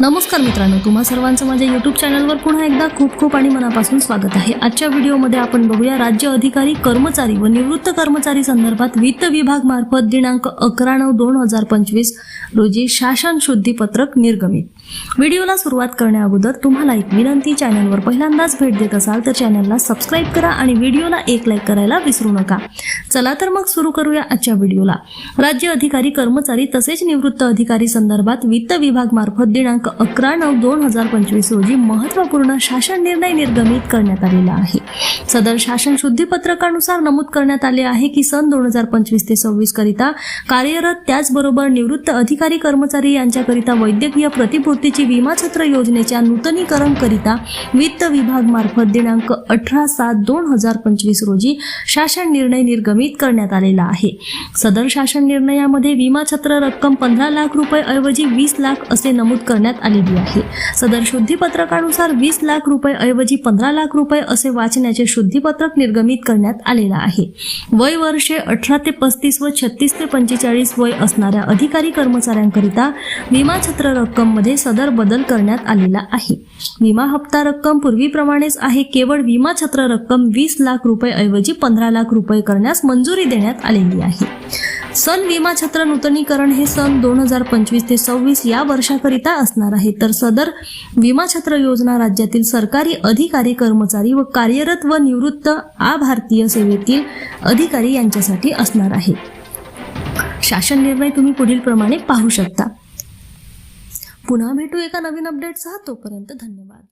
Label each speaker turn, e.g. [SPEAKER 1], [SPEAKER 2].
[SPEAKER 1] नमस्कार मित्रांनो तुम्हा सर्वांचं माझ्या युट्यूब चॅनलवर पुन्हा एकदा खूप खूप आणि मनापासून स्वागत आहे. आजच्या व्हिडिओमध्ये आपण बघूया राज्य अधिकारी कर्मचारी व निवृत्त कर्मचारी संदर्भात वित्त विभाग मार्फत दिनांक अकरा नऊ दोन हजार पंचवीस रोजी शासन शुद्धीपत्रक निर्गमित. व्हिडिओला सुरुवात करण्याअगोदर तुम्हाला एक विनंती चॅनलवर पहिल्यांदाच भेट देत असाल तर चॅनलला सबस्क्राईब करा आणि व्हिडिओला एक लाईक करायला विसरू नका. चला तर मग सुरू करूया आजच्या व्हिडिओला. राज्य अधिकारी कर्मचारी तसेच निवृत्त अधिकारी संदर्भात वित्त विभाग मार्फत दिनांक अकरा नऊ दोन हजार पंचवीस रोजी महत्त्वपूर्ण शासन निर्णय निर्गमित करण्यात आलेला आहे. सदर शासन शुद्धीपत्रकानुसार नमूद करण्यात आले आहे की सन दोन हजार पंचवीस ते सव्वीस करिता कार्यरत त्याचबरोबर निवृत्त अधिकारी कर्मचारी यांच्याकरिता वैद्यकीय प्रतिपूर्तीची विमाछत्र योजनेच्या नूतनीकरण करिता वित्त विभाग मार्फत दिनांक अठरा सात दोन हजार पंचवीस रोजी शासन निर्णय निर्गमित करण्यात आलेला आहे. सदर शासन निर्णयामध्ये विमा छत्र रक्कम पंधरा लाख रुपये ऐवजी वीस लाख असे नमूद करण्यात आलेली आहे. सदर शुद्धीपत्रकानुसार वीस लाख रुपये ऐवजी पंधरा लाख रुपये असे वाचण्याचे शुद्धीपत्रक निर्गमित करण्यात आलेलं आहे. वय वर्षे अठरा ते पस्तीस व छत्तीस ते पंचेचाळीस वय असणाऱ्या अधिकारी कर्मचाऱ्यांकरिता विमा छत्र रक्कममध्ये सदर बदल करण्यात आलेला आहे. विमा हप्ता रक्कम पूर्वीप्रमाणेच आहे केवळ विमा छत्र रक्कम वीस लाख रुपये ऐवजी पंधरा लाख रुपये करण्यास मंजुरी देण्यात आलेली आहे. सन विमा छत्र नूतनीकरण हे सन दोन हजार पंचवीस ते सव्वीस या वर्षाकरिता असणार आहे. तर सदर विमा छत्र योजना राज्यातील सरकारी अधिकारी कर्मचारी व कार्यरत व निवृत्त आ भारतीय सेवेतील अधिकारी यांच्यासाठी असणार आहे. शासन निर्णय तुम्ही पुढील प्रमाणे पाहू शकता. पुन्हा भेटू एका नवीन अपडेटसह तोपर्यंत धन्यवाद.